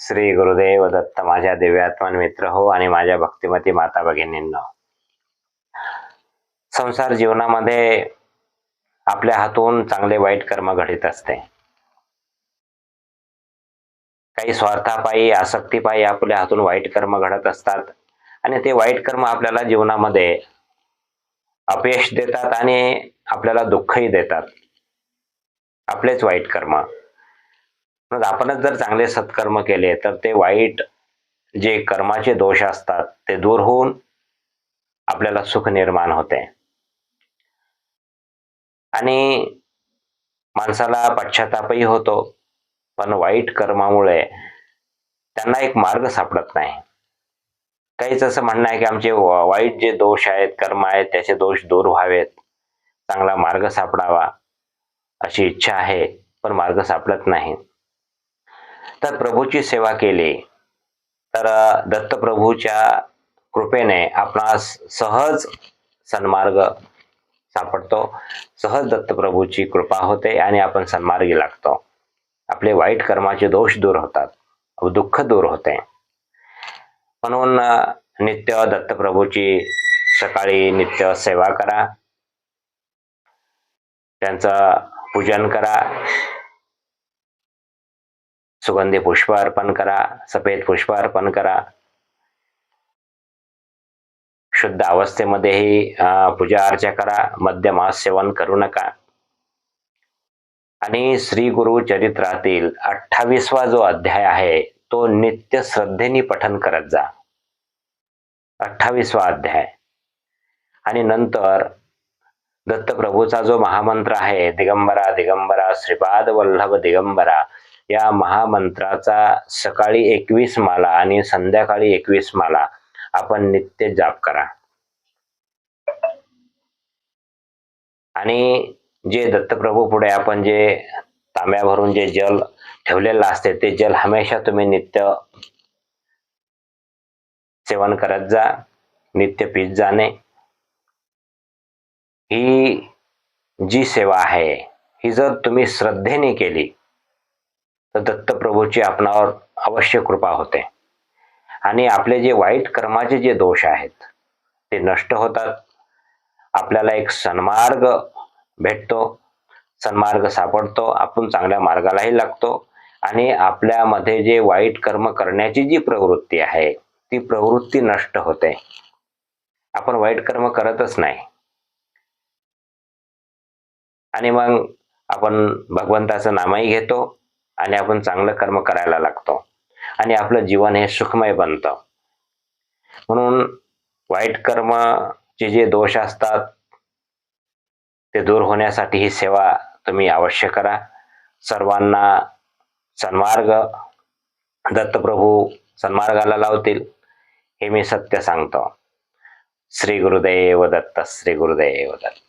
श्री गुरुदेव दत्त माझ्या दिव्यात्मान मित्र हो आणि माझ्या भक्तिमती माता भगिनींनो. संसार जीवनामध्ये आपल्या हातून चांगले वाईट कर्म घडित असते. काही स्वार्थापायी आसक्तीपायी आपल्या हातून वाईट कर्म घडत असतात आणि ते वाईट कर्म आपल्याला जीवनामध्ये अपयश देतात आणि आपल्याला दुःखही देतात. आपलेच वाईट कर्म. मग आपणच जर चांगले सत्कर्म केले तर ते वाईट जे कर्माचे दोष असतात ते दूर होऊन आपल्याला सुख निर्माण होते. आणि माणसाला पश्चातापही होतो पण वाईट कर्मामुळे त्यांना एक मार्ग सापडत नाही. काहीच असं म्हणणं आहे की आमचे वाईट जे दोष आहेत कर्म आहेत त्याचे दोष दूर व्हावेत. चांगला मार्ग सापडावा अशी इच्छा आहे पण मार्ग सापडत नाही. तर प्रभूची सेवा केली. तर दत्तप्रभूच्या कृपेने आपणास सहज सन्मार्ग सापडतो. सहज दत्तप्रभूची कृपा होते आणि आपण सन्मार्गी लागतो. आपले वाईट कर्माचे दोष दूर होतात. दुःख दूर होते. म्हणून नित्य दत्तप्रभूची सकाळी नित्य सेवा करा. त्यांचं पूजन करा. सुगंधी पुष्प अर्पण करा सफेद पुष्प अर्पण करा. शुद्ध अवस्थेमध्येही पूजा अर्चा करा मध्यमास सेवन करू नका. आणि श्री गुरु चरित्रातील अठ्ठावीसवा जो अध्याय आहे तो नित्य श्रद्धेने पठन करत जा. अठ्ठावीसवा अध्याय. आणि नंतर दत्तप्रभूचा जो महामंत्र आहे दिगंबरा दिगंबरा श्रीपाद वल्लभ दिगंबरा या महामंत्राचा सकाळी एकवीस माला आणि संध्याकाळी एकवीस माला आपण नित्य जाप करा. आणि जे दत्तप्रभू पुढे आपण जे तांब्या भरून जे जल ठेवलेलं असते ते जल हमेशा तुम्ही नित्य सेवन करत जा नित्य पीत जाणे. ही जी सेवा आहे ही जर तुम्ही श्रद्धेने केली तर दत्तप्रभूची आपणावर अवश्य कृपा होते. आणि आपले जे वाईट कर्माचे जे दोष आहेत ते नष्ट होतात. आपल्याला एक सन्मार्ग भेटतो. सन्मार्ग सापडतो. आपण चांगल्या मार्गालाही लागतो. आणि आपल्यामध्ये जे वाईट कर्म करण्याची जी प्रवृत्ती आहे ती प्रवृत्ती नष्ट होते. आपण वाईट कर्म करतच नाही. आणि मग आपण भगवंताचं नामही घेतो. आणि आपण चांगलं कर्म करायला लागतो. आणि आपलं जीवन हे सुखमय बनतं. म्हणून वाईट कर्मचे जे दोष असतात ते दूर होण्यासाठी ही सेवा तुम्ही अवश्य करा. सर्वांना सन्मार्ग दत्तप्रभू सन्मार्गाला लावतील हे मी सत्य सांगतो. श्री गुरुदेव दत्त श्री गुरुदेव दत्त.